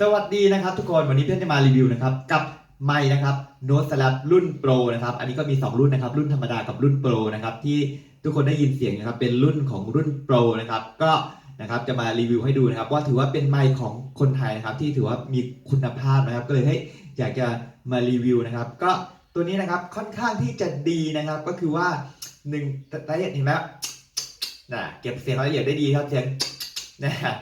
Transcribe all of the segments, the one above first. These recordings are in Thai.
สวัสดีนะครับทุกคนวันนี้เพื่อนจะมารีวิวนะครับกับไมค์นะครับโน้ตสลับรุ่นโปรนะครับอันนี้ก็มี 2 รุ่นนะครับรุ่นธรรมดากับรุ่นโปรนะครับที่ทุกคนได้ยินเสียงนะครับเป็นรุ่นของรุ่นโปรนะครับก็นะครับจะมารีวิวให้ดูนะครับว่าถือว่าเป็นไมค์ของคนไทยนะครับที่ถือว่ามีคุณภาพนะครับ ก็เลยให้อยากจะมารีวิวนะครับก็ตัวนี้นะครับค่อนข้างที่จะดีนะครับก็คือว่าหนึ่งรายละเอียดเห็นไหมครับนะเก็บเสียงรายละเอียดได้ดีครับเสียงนะฮะ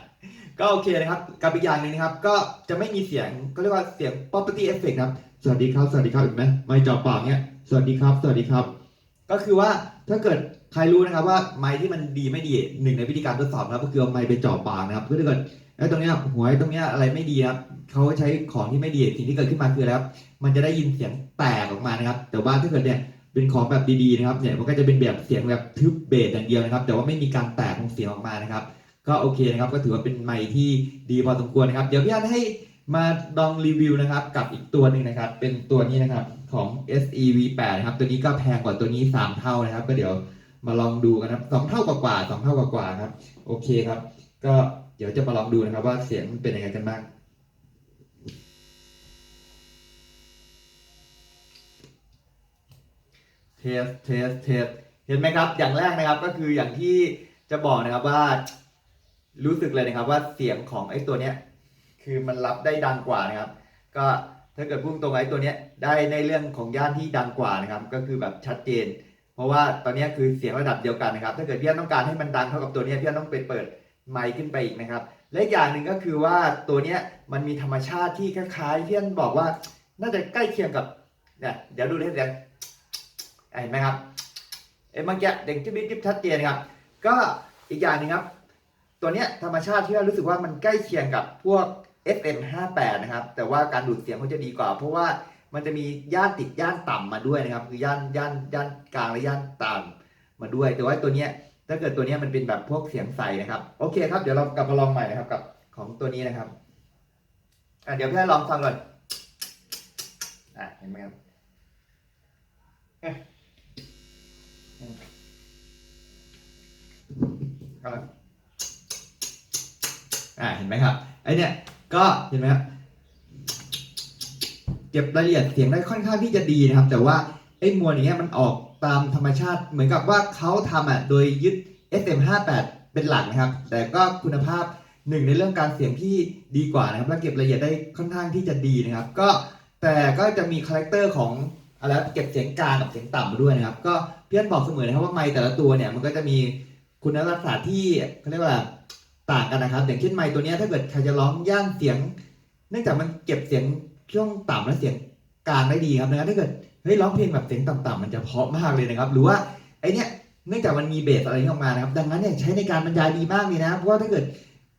ก็โอเคนะครับกับอีกอย่างหนึ่งนะครับ ก็จะไม่มีเสียงก็เรียกว่าเสียง property effect นะครับ สวัสดีครับ สวัสดีครับเห็นไหมไม่จ่อปากเนี้ยสวัสดีครับ สวัสดีครับ ก็คือว่าถ้าเกิดใครรู้นะครับว่าไม้ที่มันดีไม่ดีหนึ่งในวิธีการทดสอบนะครับก็คือเอาไม้ไปจ่อปากนะครับก็ถ้าเกิดไอ้ตรงเนี้ยหัวไอ้ตรงเนี้ยอะไรไม่ดีครับเขาใช้ของที่ไม่ดีสิ่งที่เกิดขึ้นมาคืออะไรครับมันจะได้ยินเสียงแตกออกมานะครับ แต่ว่าถ้าเกิดเนี่ยเป็นของแบบดีๆนะครับเนี่ยมันก็จะเป็นแบบเสียงแบบทึบเบสอย่างเดียวนะครับ แต่ว่าไม่มีการแตกของเสียงออกมานะครับ ก็โอเคนะครับก็ถือว่าเป็นไมค์ที่ดีพอสมควรนะครับ เดี๋ยวพี่อันให้มาลองรีวิวนะครับ กับอีกตัวหนึ่งนะครับ เป็นตัวนี้นะครับของ SE V8 นะครับ ตัวนี้ก็แพงกว่าตัวนี้ 3 เท่านะครับ ก็เดี๋ยวมาลองดูกันครับสองเท่ากว่าๆสองเท่ากว่าๆครับ โอเคครับ ก็เดี๋ยวจะมาลองดูนะครับ ว่าเสียงมันเป็นยังไงกันบ้างเทสเทสเทสเห็นไหมครับ อย่างแรกนะครับก็คืออย่างที่จะบอกนะครับว่า รู้สึกเลยนะครับว่าเสียงของไอ้ตัวเนี้ยคือมันรับได้ดังกว่านะครับ ก็ถ้าเกิดพุ่งตรงไอ้ตัวเนี้ยได้ในเรื่องของย่านที่ดังกว่านะครับ ก็คือแบบชัดเจน เพราะว่าตอนนี้คือเสียงระดับเดียวกันนะครับ ถ้าเกิดพี่อนต้องการให้มันดังเท่ากับตัวนี้พี่อนต้องไปเปิดไมค์ขึ้นไปอีกนะครับ และอย่างหนึ่งก็คือว่าตัวเนี้ยมันมีธรรมชาติที่คล้ายๆพี่อนบอกว่าน่าจะใกล้เคียงกับเนี่ยเดี๋ยวดูได้เสียงเห็นไหมครับเอ้เมื่อกี้เด็กจิ๊บจิ๊บชัดเจนครับ ก็อีกอย่างหนึงครับ ตัวเนี้ยธรรมชาติที่ว่ารู้สึกว่ามันใกล้เคียงกับพวก FM 58นะครับแต่ว่าการดูดเสียงเขาจะดีกว่า เพราะว่ามันจะมีย่านติดย่านต่ำมาด้วยนะครับ คือย่านย่านย่านกลางและย่านต่ำมาด้วย แต่ว่าตัวเนี้ยถ้าเกิดตัวเนี้ยมันเป็นแบบพวกเสียงใสนะครับโอเคครับเดี๋ยวเรากลับมาลองใหม่นะครับกับของตัวนี้นะครับอะเดี๋ยวพี่ให้ลองฟังก่อนอะเห็นไหมครับเอ๊ะก็ อ่าเห็นไหมครับไอเนี่ยก็เห็นไหมครับเก็บรายละเอียดเสียงได้ค่อนข้างที่จะดีนะครับ แต่ว่าไอ้มวลอย่างเงี้ยมันออกตามธรรมชาติ เหมือนกับว่าเขาทำอะโดยยึด SM58 เป็นหลักนะครับ แต่ก็คุณภาพหนึ่งในเรื่องการเสียงที่ดีกว่านะครับและเก็บรายละเอียดได้ค่อนข้างที่จะดีนะครับ ก็แต่ก็จะมีคาแรคเตอร์ของอะไรเก็บเสียงกลางกับเสียงต่ำมาด้วยนะครับ ก็เพื่อนบอกเสมอนะครับว่าไมค์แต่ละตัวเนี่ยมันก็จะมีคุณลักษณะที่เขาเรียกว่า ต่างกันนะครับอย่างเช่นไมค์ตัวนี้ถ้าเกิดใครจะร้องย่านเสียง เนื่องจากมันเก็บเสียงช่วงต่ำและเสียงกลางได้ดีครับนะครับถ้าเกิดเฮ้ยร้องเพลงแบบเสียงต่ำๆมันจะเพาะมากเลยนะครับ หรือว่าไอเนี้ยเนื่องจากมันมีเบสอะไรที่ออกมานะครับ ดังนั้นเนี่ยใช้ในการบรรยายดีมากเลยนะเพราะว่าถ้าเกิด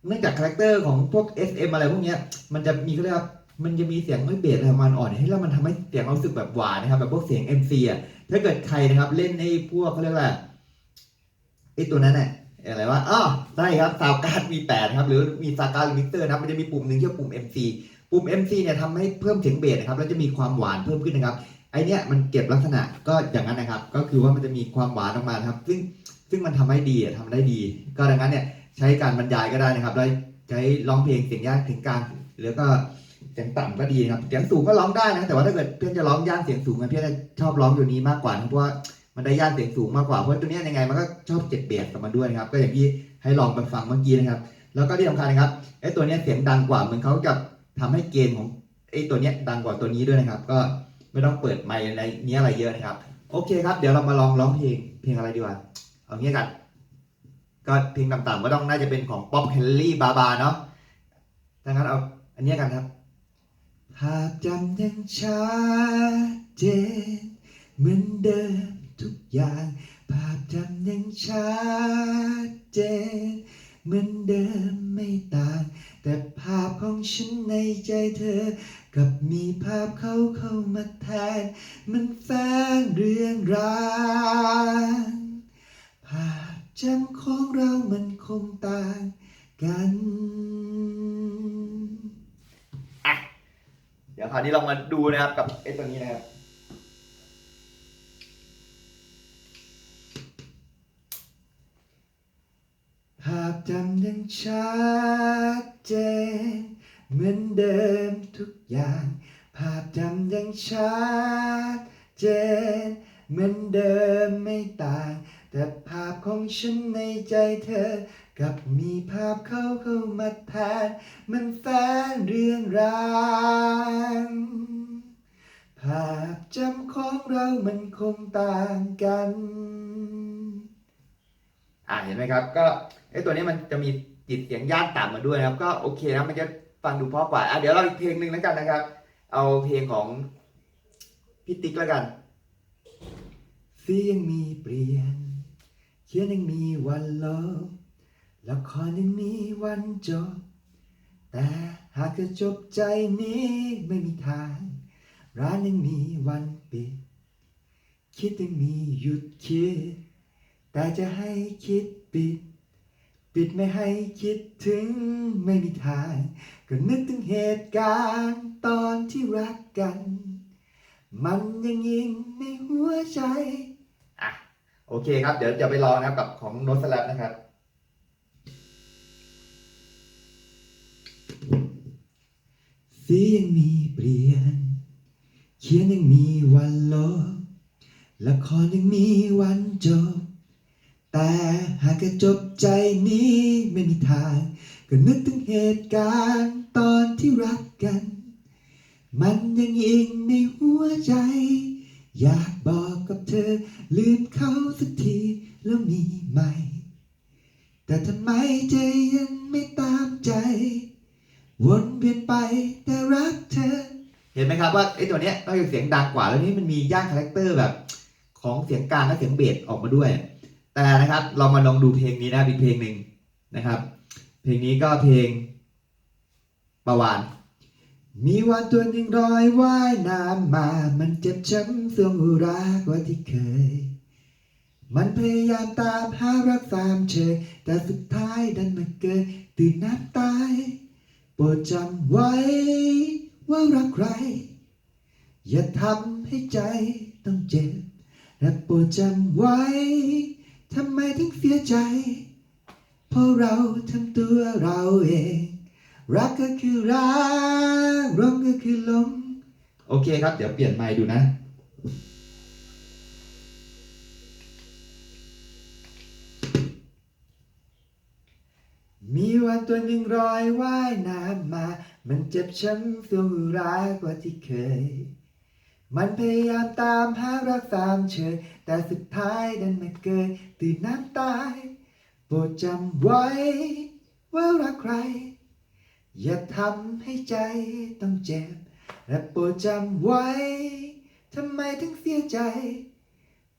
เนื่องจากคาแรคเตอร์ของพวก SM อะไรพวกเนี้ยมันจะมีเขาเรียกว่ามันจะมีเสียงไม่เบสอะไรมาณอ่อนให้แล้วมันทำให้เสียงเรารู้สึกแบบหวานนะครับแบบพวกเสียง MC อะถ้าเกิดใครนะครับเล่นไอ้พวกเขาเรียกว่าไอ้ตัวนั้นน่ะ อะไรวะอ๋อได้ครับซาวการ์ด V8 นะครับหรือมีซาวการ์ดลิมิเตอร์นะครับมันจะมีปุ่มหนึ่งที่เรียกปุ่ม MC ปุ่ม MC เนี่ยทำให้เพิ่มเสียงเบสนะครับแล้วจะมีความหวานเพิ่มขึ้นนะครับไอเนี้ยมันเก็บลักษณะก็อย่างนั้นนะครับ ก็คือว่ามันจะมีความหวานออกมาครับ ซึ่งซึ่งมันทำให้ดีอะทำได้ดี ก็ดังนั้นเนี่ยใช้การบรรยายก็ได้นะครับแล้วใช้ร้องเพลงเสียงย่านถึงกลางแล้วก็เสียงต่ำก็ดีครับเสียงสูงก็ร้องได้นะแต่ว่าถ้าเกิดเพื่อนจะร้องย่านเสียงสูงเพื่อนจะชอบร้องตัวนี้มากกว่าเพราะว่า มันได้ย่านเสียงสูงมากกว่าเพราะตัวนี้ยังไงมันก็ชอบเจ็ดเบสกับมันด้วยนะครับ ก็อย่างที่ให้ลองไปฟังเมื่อกี้นะครับ แล้วก็ที่สำคัญนะครับไอ้ตัวนี้เสียงดังกว่าเหมือนเขาจะทำให้เกณฑ์ของไอ้ตัวนี้ดังกว่าตัวนี้ด้วยนะครับ ก็ไม่ต้องเปิดไมค์ในนี้อะไรเยอะนะครับ โอเคครับ เดี๋ยวเรามาลองร้องเพลงเพลงอะไรดีกว่าเอางี้กันก็เพลงต่ำๆก็ต้องน่าจะเป็นของป๊อปเคลลี่บาบาเนาะดังนั้นเอาอันเนี้ยกันครับภาพจำยังชัดเจนเหมือนเดิม ทุกอย่าง ภาพจำยังชัดเจนเหมือนเดิมไม่ต่าง แต่ภาพของฉันในใจเธอ กับมีภาพเขาเข้ามาแทน มันแฝงเรื่องราวภาพจำของเรามันคงต่างกันเดี๋ยวคราวนี้ลองมาดูนะครับกับไอ้ตัวนี้นะครับาพจำยังชัดเจนเหมือนเดิมทุกอย่าง ภาพจำยังชัดเจนเหมือนเดิมไม่ต่าง แต่ภาพของฉันในใจเธอ กับมีภาพเขาเข้ามาแทน มันแฝงเรื่องราวภาพจำของเรามันคงต่างกัน อ่าเห็นไหมครับ ก็ไอตัวนี้มันจะมีจิตเสียงย่านต่ำมาด้วยนะครับ ก็โอเคนะมันจะฟังดูเพราะกว่าอะเดี๋ยวเราอีกเพลงหนึ่งแล้วกันนะครับ เอาเพลงของพี่ติ๊กแล้วกัน เสียงมีเปลี่ยน เขียนยังมีวันลบละครยังมีวันจบ แต่หากจะจบใจนี้ไม่มีทาง ร้านยังมีวันปิด คิดยังมีหยุดคิด แต่จะให้คิดปิด ปิดไม่ให้คิดถึงไม่มีทางก็นึกถึงเหตุการณ์ตอนที่รักกัน มันยังยิงในหัวใจ อะ โอเคครับ เดี๋ยวจะไปลองนะครับกับของโนตสลับนะครับเสียังมีเปลี่ยน เขียนยังมีวันลบละครยังมีวันจบ แต่หากจะจบใจนี้ไม่มีทาง ก็นึกถึงเหตุการณ์ตอนที่รักกัน มันยังยิงในหัวใจ อยากบอกกับเธอ ลืมเขาสักทีแล้วมีใหม่แต่ทำไมใจยังไม่ตามใจ วนเวียนไปแต่รักเธอ เห็นไหมครับว่าไอ้ตัวเนี้ยนอกจากเสียงดังกว่าแล้วนี่มันมีย่านคาแรคเตอร์แบบ ของเสียงกลางและเสียงเบสออกมาด้วย แต่นะครับเรามาลองดูเพลงนี้นะอีกเพลงหนึ่งนะครับ เพลงนี้ก็เพลงประวานมีวันตัวหนึ่งรอยว่ายน้ำมา มันเจ็บช้ำสวงอุรากว่าที่เคย มันพยายามตามหารักสามเชย แต่สุดท้ายดันมาเกิดตื่นน้ำตาย โปรดจำไว้ว่ารักใคร อย่าทำให้ใจต้องเจ็บและโปรดจำไว้ ทำไมถึงเสียใจ เพราะเราทำตัวเราเอง รักก็คือรักหลงก็คือลงโอเคครับ เดี๋ยวเปลี่ยนไมค์ดูนะ มีวันตัวหนึ่งรอยว่ายน้ำมา มันเจ็บช้ำสวงอุรากว่าที่เคย มันพยายามตามหารักสามเชยแต่สุดท้ายดันมาเกิดตื่นน้ำตาย โปรดจำไว้ ว่ารักใคร อย่าทำให้ใจต้องเจ็บ และโปรดจำไว้ทำไมถึงเสียใจ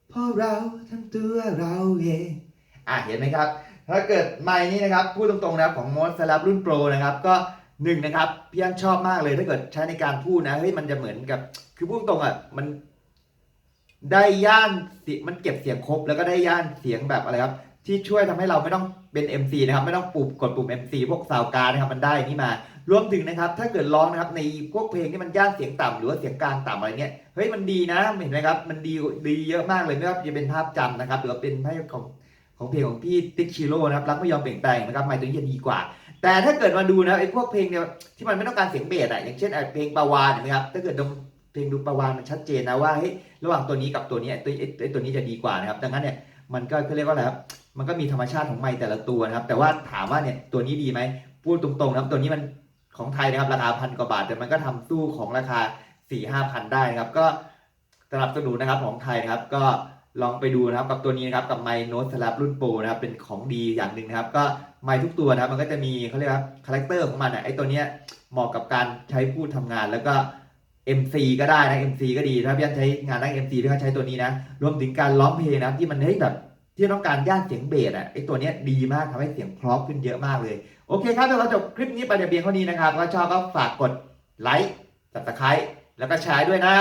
เพราะเราทำตัวเราเอง อะเห็นไหมครับ ถ้าเกิดไมค์นี้นะครับ พูดตรงๆนะครับของมอสสลับรุ่นโปรนะครับก็ หนึ่งนะครับพี่อันชอบมากเลยถ้าเกิดใช้ในการพูดนะเฮ้ยมันจะเหมือนกับ คือพูดตรงอะมันได้ย่านเสียงมันเก็บเสียงครบ แล้วก็ได้ย่านเสียงแบบอะไรครับ ที่ช่วยทำให้เราไม่ต้องเป็น MC นะครับ ไม่ต้องปุ่มกดปุ่ม MC พวกซาวการนะครับมันได้นี่มารวมถึงนะครับ ถ้าเกิดร้องนะครับในพวกเพลงที่มันย่านเสียงต่ำหรือว่าเสียงกลางต่ำอะไรเนี้ยเฮ้ยมันดีนะเห็นไหมครับ มันดีดีเยอะมากเลยไม่ว่าจะเป็นภาพจำนะครับ หรือว่าเป็นให้ของของเพลงของพี่ติ๊กชิโร่นะครับรักไม่ยอมเปลี่ยนแปลงนะครับไมค์ตัวนี้จะดีกว่า แต่ถ้าเกิดมาดูนะไอ้พวกเพลงเนี่ยที่มันไม่ต้องการเสียงเบสอะอย่างเช่นไอ้เพลงปาวานนไหมครับถ้าเกิดดมเพลงดูปาวานมันชัดเจนนะว่าเฮ้ยระหว่างตัวนี้กับตัวนี้ไอ้ตัวไอ้ตัวนี้จะดีกว่านะครับ ดังนั้นเนี่ยมันก็เขาเรียกว่าอะไรครับมันก็มีธรรมชาติของไมค์แต่ละตัวนะครับ แต่ว่าถามว่าเนี่ยตัวนี้ดีไหมพูดตรงๆนะครับ ตัวนี้มันของไทยนะครับราคาพันกว่าบาท แต่มันก็ทำสู้ของราคา4ี่ห้าพันได้นะครับ ก็สนับสนุนนะครับของไทยนะครับก็ ลองไปดูนะครับกับตัวนี้นะครับกับไมโนสลับรุ่นโปรนะครับเป็นของดีอย่างหนึ่งนะครับ ก็ไมทุกตัวนะครับมันก็จะมีเขาเรียกว่าคาแรคเตอร์ของมันอะไอตัวเนี้ยเหมาะกับการใช้พูดทำงานแล้วก็ MC ก็ได้นะ MC ก็ดีถ้าพี่อันใช้งานด้าน MC พี่ก็ใช้ตัวนี้นะ รวมถึงการร้องเพลงนะที่มันเฮ้ยแบบที่ต้องการย่านเสียงเบสอะไอตัวเนี้ยดีมากทำให้เสียงเพราะขึ้นเยอะมากเลย โอเคครับเดี๋ยวเราจบคลิปนี้ไปแต่เพียงเท่านี้นะครับถ้าชอบก็ฝากกดไลค์ subscribe แล้วก็แชร์ด้วยนะ